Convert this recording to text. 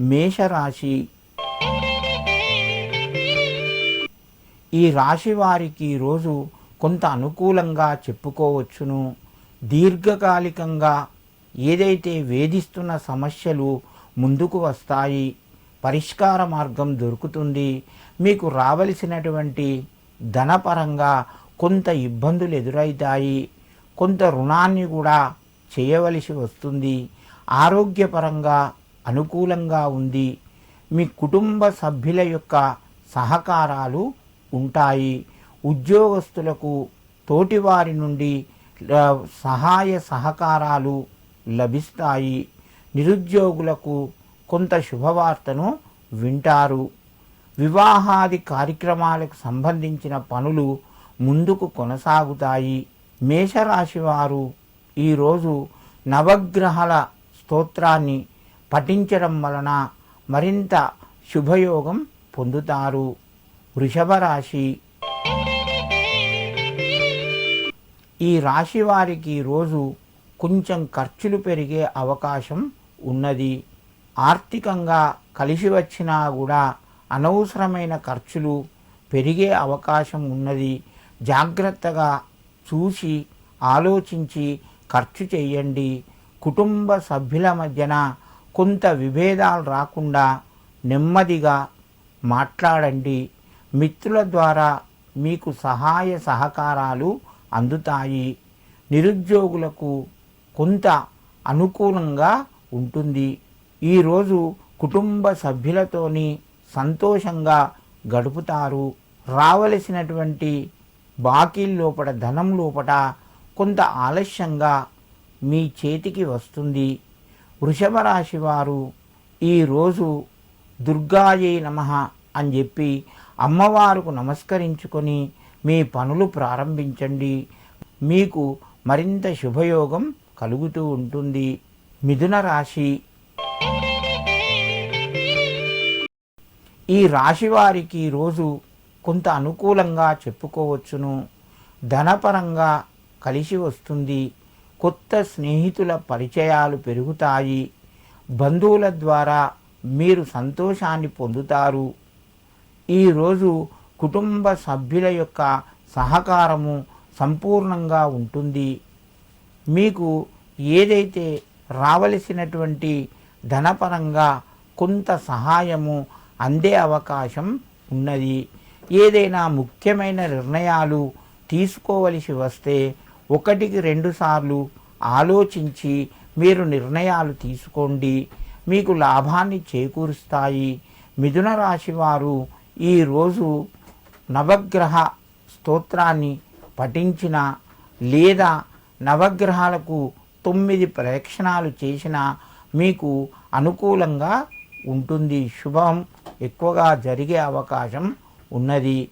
మేషరాశి. ఈ రాశి వారికి రోజు కొంత అనుకూలంగా చెప్పుకోవచ్చును. దీర్ఘకాలికంగా ఏదైతే వేధిస్తున్న సమస్యలు ముందుకు వస్తాయి పరిష్కార మార్గం దొరుకుతుంది. మీకు రావలసినటువంటి ధనపరంగా కొంత ఇబ్బందులు ఎదురవుతాయి కొంత రుణాన్ని కూడా చేయవలసి వస్తుంది. ఆరోగ్యపరంగా అనుకూలంగా ఉంది. మీ కుటుంబ సభ్యుల యొక్క సహకారాలు ఉంటాయి. ఉద్యోగస్తులకు తోటివారి నుండి సహాయ సహకారాలు లభిస్తాయి. నిరుద్యోగులకు కొంత శుభవార్తను వింటారు. వివాహాది కార్యక్రమాలకు సంబంధించిన పనులు ముందుకు కొనసాగుతాయి. మేషరాశి వారు ఈరోజు నవగ్రహాల స్తోత్రాన్ని పఠించడం వలన మరింత శుభయోగం పొందుతారు. వృషభ రాశి ఈ రాశి వారికి రోజు కొంచెం ఖర్చులు పెరిగే అవకాశం ఉన్నది. ఆర్థికంగా కలిసి వచ్చినా కూడా అనవసరమైన ఖర్చులు పెరిగే అవకాశం ఉన్నది. జాగ్రత్తగా చూసి ఆలోచించి ఖర్చు చేయండి. కుటుంబ సభ్యుల మధ్యన కొంత విభేదాలు రాకుండా నెమ్మదిగా మాట్లాడండి. మిత్రుల ద్వారా మీకు సహాయ సహకారాలు అందుతాయి. నిరుద్యోగులకు కొంత అనుకూలంగా ఉంటుంది. ఈరోజు కుటుంబ సభ్యులతోని సంతోషంగా గడుపుతారు. రావలసినటువంటి బాకీల లోపల ధనం లోపల కొంత ఆలస్యంగా మీ చేతికి వస్తుంది. వృషభ రాశి వారు ఈరోజు దుర్గాయే నమ అని చెప్పి అమ్మవారుకు నమస్కరించుకొని మీ పనులు ప్రారంభించండి. మీకు మరింత శుభయోగం కలుగుతూ ఉంటుంది. మిథున రాశి. ఈ రాశి వారికి రోజు కొంత అనుకూలంగా చెప్పుకోవచ్చును. ధనపరంగా కలిసి వస్తుంది. కొత్త స్నేహితుల పరిచయాలు పెరుగుతాయి. బంధువుల ద్వారా మీరు సంతోషాన్ని పొందుతారు. ఈరోజు కుటుంబ సభ్యుల యొక్క సహకారము సంపూర్ణంగా ఉంటుంది. మీకు ఏదైతే రావలసినటువంటి ధనపరంగా కొంత సహాయము అందే అవకాశం ఉన్నది. ఏదైనా ముఖ్యమైన నిర్ణయాలు తీసుకోవలసి వస్తే ఒకటికి రెండు సార్లు ఆలోచించి మీరు నిర్ణయాలు తీసుకోండి. మీకు లాభాన్ని చేకూరుస్తాయి. మిథున రాశి వారు ఈరోజు నవగ్రహ స్తోత్రాన్ని పఠించిన లేదా నవగ్రహాలకు తొమ్మిది ప్రదక్షిణాలు చేసిన మీకు అనుకూలంగా ఉంటుంది. శుభం ఎక్కువగా జరిగే అవకాశం ఉన్నది.